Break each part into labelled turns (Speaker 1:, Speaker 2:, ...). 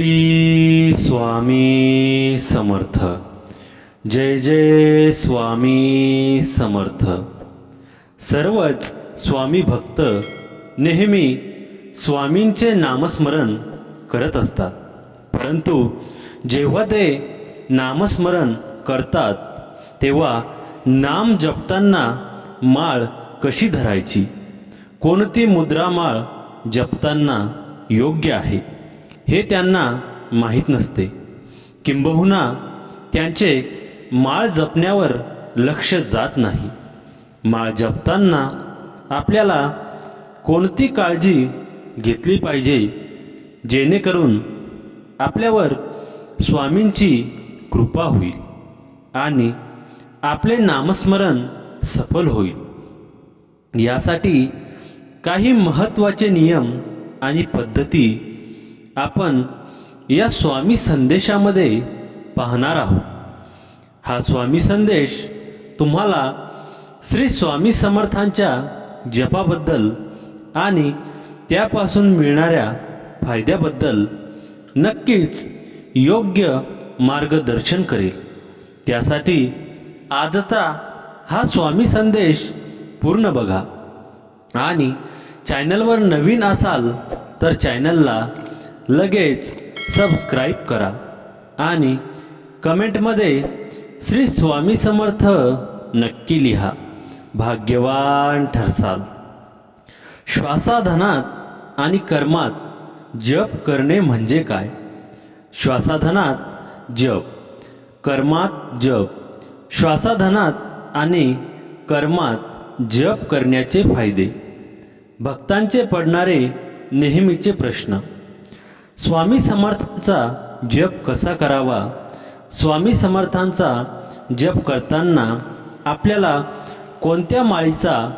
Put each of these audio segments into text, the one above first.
Speaker 1: श्री स्वामी समर्थ. जय जय स्वामी समर्थ. सर्वच स्वामी भक्त नेहमी स्वामींचे नामस्मरण करत असतात. परंतु जेव्हा ते नामस्मरण करतात तेव्हा नाम जपताना माळ कशी धरायची? कोणती मुद्रा माळ जपताना योग्य आहे? हे त्यांना माहीत नसते. किंबहुना त्यांचे माळ जपण्यावर लक्ष जात नाही. माळ जपताना आपल्याला कोणती काळजी घेतली पाहिजे जेणेकरून आपल्यावर स्वामींची कृपा होईल आणि आपले नामस्मरण सफल होईल. यासाठी काही महत्त्वाचे नियम आणि पद्धती आपण या स्वामी संदेशामध्ये पाहणार आहोत. हा स्वामी संदेश तुम्हाला श्री स्वामी समर्थांच्या जपाबद्दल आणि त्यापासून मिळणाऱ्या फायद्याबद्दल नक्कीच योग्य मार्गदर्शन करेल. त्यासाठी आजचा हा स्वामी संदेश पूर्ण बघा. आणि चॅनलवर नवीन असाल तर चॅनलला लगेच सबस्क्राईब करा आणि कमेंटमध्ये श्री स्वामी समर्थ नक्की लिहा. भाग्यवान ठरसाल. श्वासाधनात आणि कर्मात जप करणे म्हणजे काय? श्वासाधनात जप कर्मात जप श्वासाधनात आणि कर्मात जप करण्याचे फायदे. भक्तांचे पडणारे नेहमीचे प्रश्न. स्वामी समर्थांचा जप कसा करावा? स्वामी समर्थांचा जप करताना आपल्याला कोणत्या माळीचा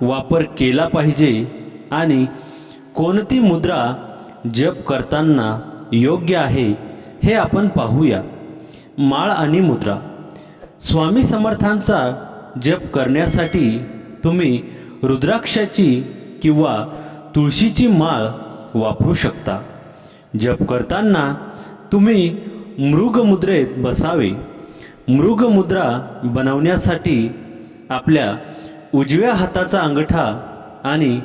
Speaker 1: वापर केला पाहिजे आणि कोणती मुद्रा जप करताना योग्य आहे हे आपण पाहूया. माळ आणि मुद्रा. स्वामी समर्थांचा जप करण्यासाठी तुम्ही रुद्राक्षाची किंवा तुळशीची माळ वापरू शकता. जप करताना तुम्ही मृगमुद्रेत बसावे. मृगमुद्रा बनवण्यासाठी आपल्या उजव्या हाताचा अंगठा आणि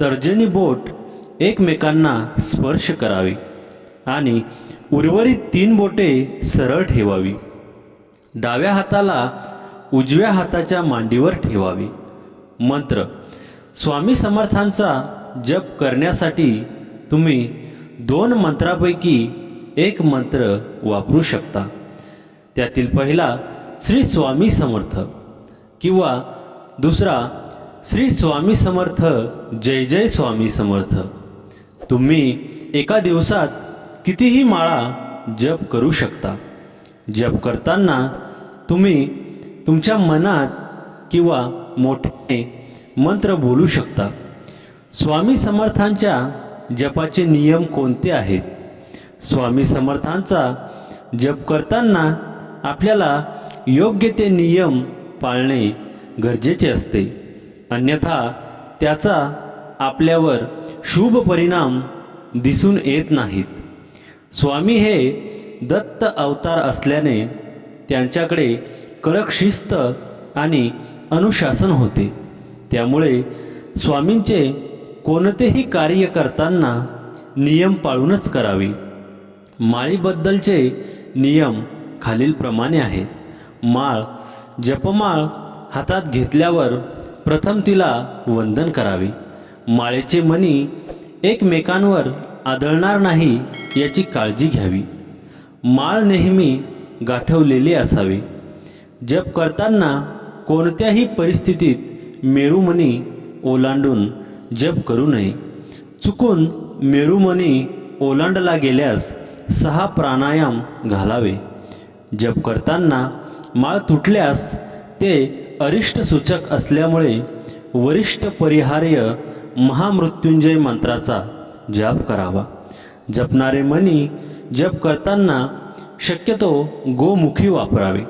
Speaker 1: तर्जनी बोट एकमेकांना स्पर्श करावे आणि उर्वरित तीन बोटे सरळ ठेवावी. डाव्या हाताला उजव्या हाताच्या मांडीवर ठेवावी. मंत्र स्वामी समर्थांचा जप करण्यासाठी तुम्ही दोन मंत्रापैकी एक मंत्र वापरू शकता. त्यातील पहिला श्री स्वामी समर्थ किंवा दुसरा श्री स्वामी समर्थ जय जय स्वामी समर्थ. तुम्ही एका दिवसात कितीही माळा जप करू शकता. जप करताना तुम्ही तुमच्या मनात किंवा मोठे मंत्र बोलू शकता. स्वामी समर्थांच्या जपाचे नियम कोणते आहेत? स्वामी समर्थांचा जप करताना आपल्याला योग्य ते नियम पाळणे गरजेचे असते. अन्यथा त्याचा आपल्यावर शुभ परिणाम दिसून येत नाहीत. स्वामी हे दत्त अवतार असल्याने त्यांच्याकडे कडक शिस्त आणि अनुशासन होते. त्यामुळे स्वामींचे कोणतेही कार्य करताना नियम पाळूनच करावे. माळीबद्दलचे नियम खालीलप्रमाणे आहेत माळ जपमाळ हातात घेतल्यावर प्रथम तिला वंदन करावे. माळेचे मणी एकमेकांवर आदळणार नाही याची काळजी घ्यावी. माळ नेहमी गाठवलेली असावी. जप करताना कोणत्याही परिस्थितीत मेरुमणी ओलांडून जप करू नये. चुकून मेरुमणी ओलांडला गेल्यास सहा प्राणायाम घालावे. जप करताना माळ तुटल्यास ते अरिष्ट सूचक असल्यामुळे वरिष्ठ परिहार्य महामृत्युंजय मंत्राचा जप करावा. जपणारे मनी जप करताना शक्यतो गोमुखी वापरावे.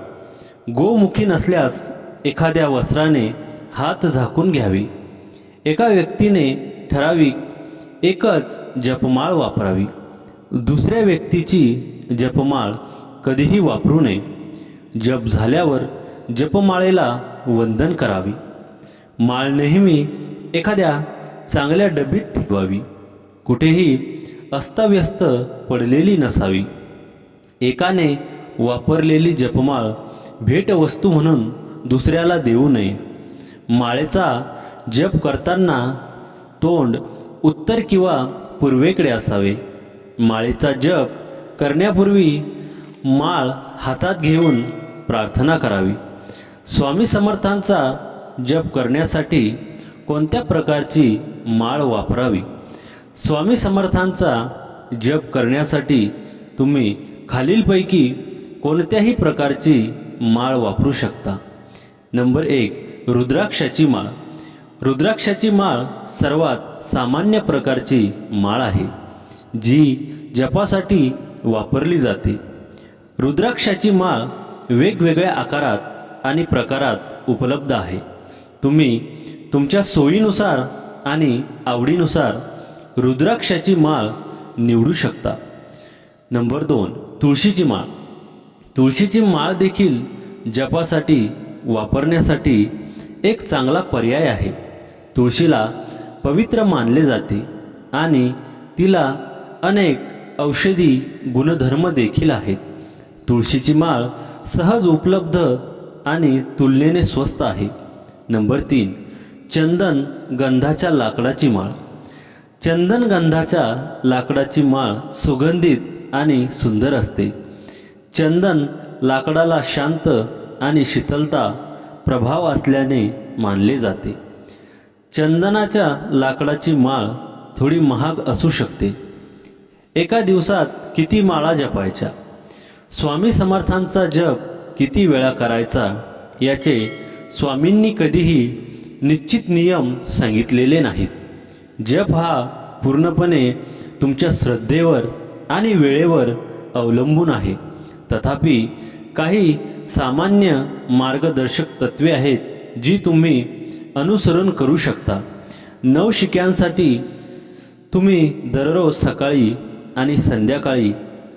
Speaker 1: गोमुखी नसल्यास एखाद्या वस्त्राने हात झाकून घ्यावे. एका व्यक्तीने ठराविक एकच जपमाळ वापरावी. दुसऱ्या व्यक्तीची जपमाळ कधीही वापरू नये. जप झाल्यावर जपमाळेला वंदन करावी. माळ नेहमी एखाद्या चांगल्या डबीत ठेवावी. कुठेही अस्ताव्यस्त पडलेली नसावी. एकाने वापरलेली जपमाळ भेटवस्तू म्हणून दुसऱ्याला देऊ नये. माळेचा जप करताना तोंड उत्तर किंवा पूर्वेकडे असावे. माळेचा जप करण्यापूर्वी माळ हातात घेऊन प्रार्थना करावी. स्वामी समर्थांचा जप करण्यासाठी कोणत्या प्रकारची माळ वापरावी? स्वामी समर्थांचा जप करण्यासाठी तुम्ही खालीलपैकी कोणत्याही प्रकारची माळ वापरू शकता. नंबर एक रुद्राक्षाची माळ. रुद्राक्षाची माळ सर्वात सामान्य प्रकारची माळ आहे जी जपासाठी वापरली जाते. रुद्राक्षाची माळ वेगवेगळ्या आकारात आणि प्रकारात उपलब्ध आहे. तुम्ही तुमच्या सोयीनुसार आणि आवडीनुसार रुद्राक्षाची माळ निवडू शकता. नंबर दोन तुळशीची माळ. तुळशीची माळ देखील जपासाठी वापरण्यासाठी एक चांगला पर्याय आहे. तुळशीला पवित्र मानले जाते आणि तिला अनेक औषधी गुणधर्म देखील आहेत. तुळशीची माळ सहज उपलब्ध आणि तुलनेने स्वस्त आहे. नंबर तीन चंदन गंधाच्या लाकडाची माळ. चंदन गंधाच्या लाकडाची माळ सुगंधित आणि सुंदर असते. चंदन लाकडाला शांत आणि शीतलता प्रभाव असल्याने मानले जाते. चंदनाच्या लाकडाची माळ थोडी महाग असू शकते. एका दिवसात किती माळा जपायच्या? स्वामी समर्थांचा जप किती वेळा करायचा? याचे स्वामींनी कधीही निश्चित नियम सांगितलेले नाहीत. जप हा पूर्णपणे तुमच्या श्रद्धेवर आणि वेळेवर अवलंबून आहे. तथापि काही सामान्य मार्गदर्शक तत्वे आहेत जी तुम्ही अनुसरण करू शकता. नवशिक्यांसाठी तुम्ही दररोज सकाळी आणि संध्याकाळी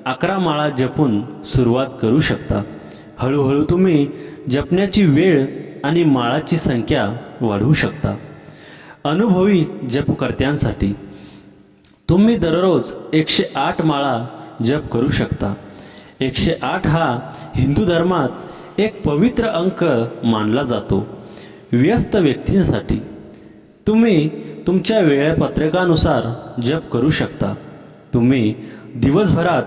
Speaker 1: अकरा माळा जपून सुरुवात करू शकता. हळूहळू तुम्ही जपण्याची वेळ आणि माळाची संख्या वाढवू शकता. अनुभवी जपकर्त्यांसाठी तुम्ही दररोज एकशे आठ माळा जप करू शकता. एकशे आठ हा हिंदू धर्मात एक पवित्र अंक मानला जातो. व्यस्त व्यक्तींसाठी तुम्ही तुमच्या वेळापत्रकानुसार जप करू शकता. तुम्ही दिवसभरात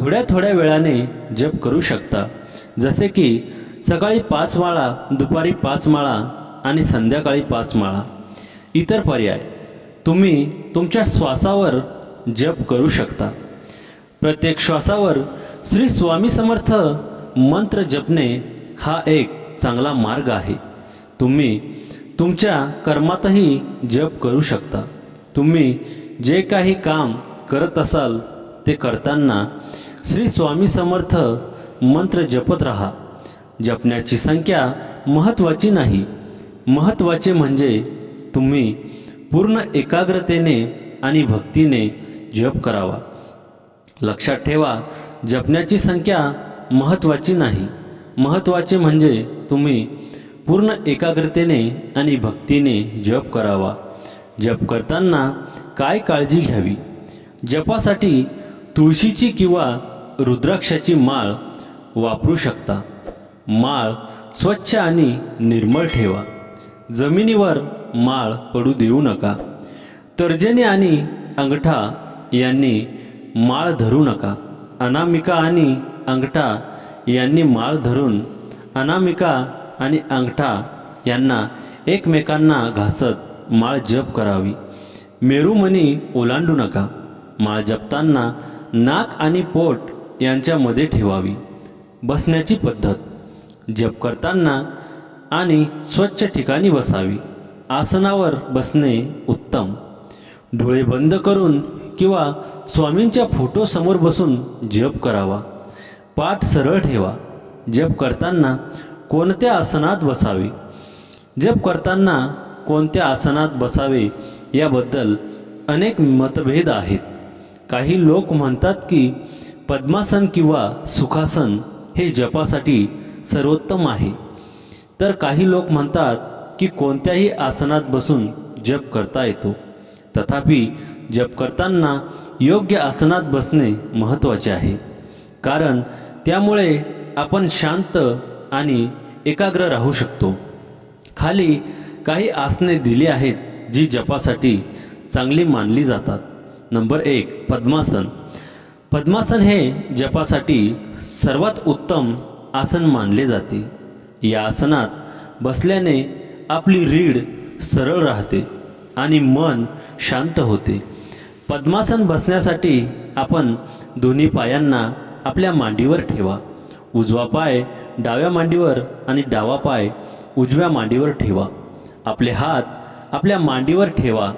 Speaker 1: थोड्या थोड्या वेळाने जप करू शकता. जसे की सकाळी पाच माळा दुपारी पाच माळा आणि संध्याकाळी पाच माळा. इतर पर्याय. तुम्ही तुमच्या श्वासावर जप करू शकता. प्रत्येक श्वासावर श्री स्वामी समर्थ मंत्र जपणे हा एक चांगला मार्ग आहे. तुम्ही तुमच्या कर्मातही जप करू शकता. तुम्ही जे काही काम करत असाल ते करताना श्री स्वामी समर्थ मंत्र जपत राहा. जपण्याची संख्या महत्त्वाची नाही. महत्त्वाचे म्हणजे तुम्ही पूर्ण एकाग्रतेने आणि भक्तीने जप करावा. लक्षात ठेवा जपण्याची संख्या महत्त्वाची नाही. महत्त्वाचे म्हणजे तुम्ही पूर्ण एकाग्रतेने आणि भक्तीने जप करावा. जप करताना काय काळजी घ्यावी? जपासाठी तुळशीची किंवा रुद्राक्षाची माळ वापरू शकता. माळ स्वच्छ आणि निर्मळ ठेवा. जमिनीवर माळ पडू देऊ नका. तर्जनी आणि अंगठा यांनी माळ धरू नका. अनामिका आणि अंगठा यांनी माळ धरून अनामिका आणि अंगठा यांना एकमेकांना घासत माळ जप करावी. मेरुमणी ओलांडू नका. माळ जपताना नाक आणि पोट यांच्यामध्ये ठेवावी. बसण्याची पद्धत. जप करताना आणि स्वच्छ ठिकाणी बसावी. आसनावर बसणे उत्तम. डोळे बंद करून किंवा स्वामींच्या फोटोसमोर बसून जप करावा. पाठ सरळ ठेवा. जप करताना कोणत्या आसनात बसावे? जप करताना कोणत्या आसनात बसावे याबद्दल अनेक मतभेद आहेत. काही लोक म्हणतात की पद्मासन किंवा सुखासन हे जपासाठी सर्वोत्तम आहे. तर काही लोक म्हणतात की कोणत्याही आसनात बसून जप करता येतो. तथापि जप करताना योग्य आसनात बसणे महत्त्वाचे आहे. कारण त्यामुळे आपण शांत आणि एकाग्र राहू शकतो. खाली काही आसने दिली आहेत जी जपासाठी चांगली मानली जातात. नंबर एक पद्मासन. पद्मासन हे जपासाठी सर्वात उत्तम आसन मानले जाते. या आसनात बसल्याने आपली रीढ सरळ राहते आणि मन शांत होते. पद्मासन बसण्यासाठी आपण दोन्ही पायांना आपल्या मांडीवर ठेवा. उजवा पाय डाव्या मांडीवर आणि डावा पाय उजव्या मांडीवर ठेवा. आपले हात आपल्या मांडीवर ठेवा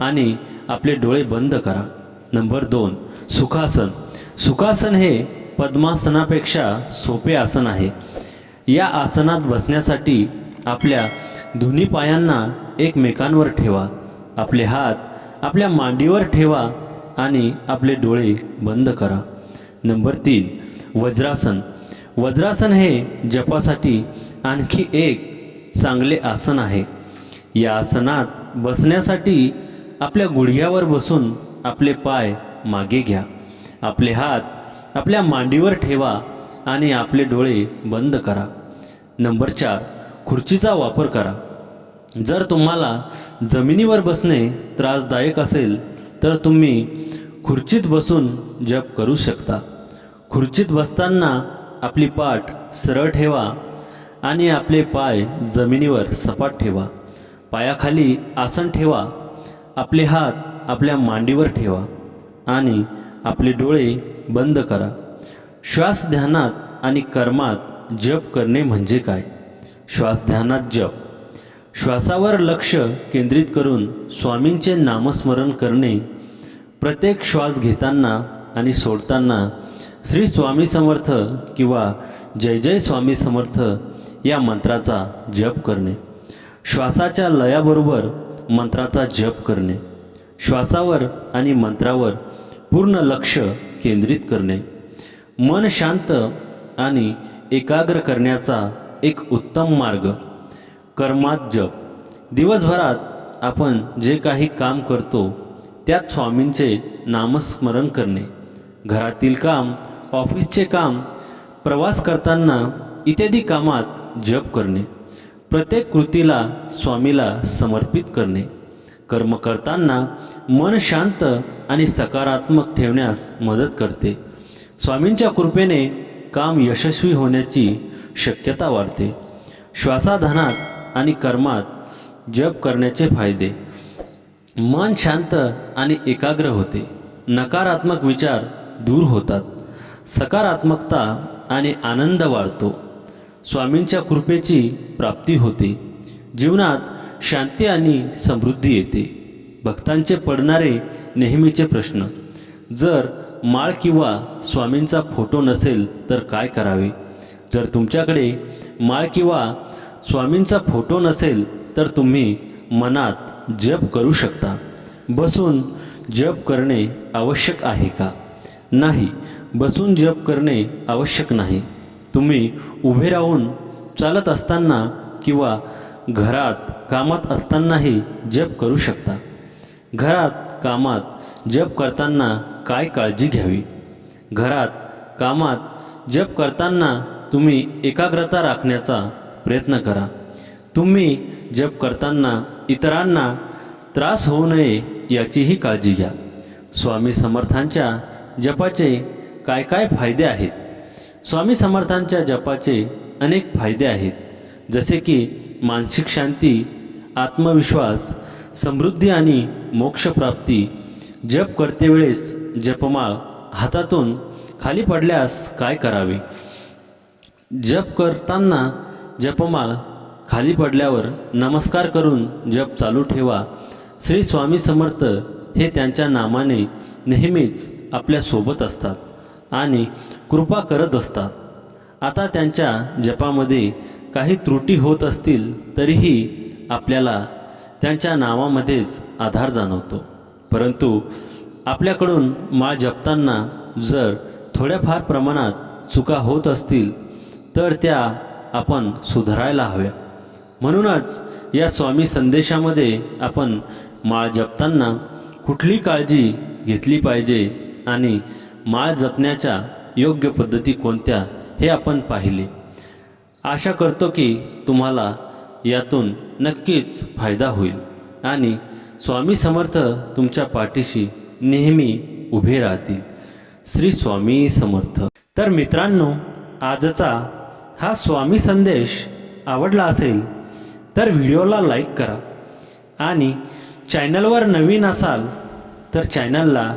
Speaker 1: आणि आपले डोळे बंद करा. नंबर दोन सुखासन. सुखासन हे पद्मासनापेक्षा सोपे आसन आहे. या आसनात बसण्यासाठी आपल्या दोन्ही पायांना एकमेकांवर ठेवा. आपले हात आपल्या मांडीवर ठेवा आणि आपले डोळे बंद करा. नंबर तीन वज्रासन. वज्रासन हे जपासाठी आणखी एक चांगले आसन आहे. या आसनात बसण्यासाठी आपल्या गुडघ्यावर बसून आपले पाय मागे घ्या. आपले हात आपल्या मांडीवर ठेवा आणि आपले डोळे बंद करा. नंबर चार खुर्चीचा वापर करा. जर तुम्हाला जमिनीवर बसणे त्रासदायक असेल तर तुम्ही खुर्चीत बसून जप करू शकता. खुर्चीत बसताना आपली पाठ सरळ ठेवा आणि आपले पाय जमिनीवर सपाट ठेवा. पायाखाली आसन ठेवा. आपले हात आपल्या मांडीवर ठेवा आणि आपले डोळे बंद करा. श्वास ध्यानात आणि कर्मात जप करणे म्हणजे काय? श्वास ध्यानात जप. श्वासावर लक्ष केंद्रित करून स्वामींचे नामस्मरण करणे प्रत्येक श्वास घेताना आणि सोडताना श्री स्वामी समर्थ किंवा जय जय स्वामी समर्थ या मंत्राचा जप करणे. श्वासाच्या लयाबरोबर मंत्राचा जप करणे. श्वासावर आणि मंत्रावर पूर्ण लक्ष केंद्रित करणे. मन शांत आणि एकाग्र करण्याचा एक उत्तम मार्ग. कर्मात जप. दिवसभरात आपण जे काही काम करतो त्यात स्वामींचे नामस्मरण करणे. घरातील काम ऑफिसचे काम प्रवास करताना इत्यादी कामात जप करणे प्रत्येक कृतीला स्वामीला समर्पित करणे कर्म करताना मन शांत आणि सकारात्मक ठेवण्यास मदत करते. स्वामींच्या कृपेने काम यशस्वी होण्याची शक्यता वाढते. श्वासाधानात आणि कर्मात जप करण्याचे फायदे. मन शांत आणि एकाग्र होते. नकारात्मक विचार दूर होतात. सकारात्मकता आणि आनंद वाढतो. स्वामींच्या कृपेची प्राप्ती होते. जीवनात शांती आणि समृद्धी येते. भक्तांचे पडणारे नेहमीचे प्रश्न जर माळ किंवा स्वामींचा फोटो नसेल तर काय करावे? जर तुमच्याकडे माळ किंवा स्वामींचा फोटो नसेल तर तुम्ही मनात जप करू शकता. बसून जप करणे आवश्यक आहे का? नाही बसून जप करणे आवश्यक नाही. तुम्ही उभे राहून चालत असताना किंवा घरात कामात असतानाही जप करू शकता. घरात कामात जप करताना काय काळजी घ्यावी? घरात कामात जप करताना तुम्ही एकाग्रता राखण्याचा प्रयत्न करा. तुम्ही जप करताना इतरांना त्रास होऊ नये याचीही काळजी घ्या. स्वामी समर्थांच्या जपाचे काय काय फायदे आहेत? स्वामी समर्थांच्या जपाचे अनेक फायदे आहेत. जसे की मानसिक शांती आत्मविश्वास समृद्धी आणि मोक्षप्राप्ती. जप करते वेळेस जपमाळ हातातून खाली पडल्यास काय करावे? जप करताना जपमाळ खाली पडल्यावर नमस्कार करून जप चालू ठेवा. श्री स्वामी समर्थ हे त्यांच्या नामाने नेहमीच आपल्यासोबत असतात आणि कृपा करत असतात. आता त्यांच्या जपामध्ये काही त्रुटी होत असतील तरीही आपल्याला त्यांच्या नावामध्येच आधार जाणवतो. परंतु आपल्याकडून माळ जपताना जर थोड्याफार प्रमाणात चुका होत असतील तर त्या आपण सुधारायला हव्या. म्हणूनच या स्वामी संदेशामध्ये आपण माळ जपताना कुठली काळजी घेतली पाहिजे आणि माळ जपण्याच्या योग्य पद्धती कोणत्या हे आपण पाहिले. आशा करतो की तुम्हाला यातून नक्कीच फायदा होईल. आणि स्वामी समर्थ तुमच्या पाठीशी नेहमी उभे राहतील. श्री स्वामी समर्थ. तर मित्रांनो आजचा हा स्वामी संदेश आवडला असेल तर व्हिडिओला लाईक करा. आणि चॅनलवर नवीन असाल तर चॅनलला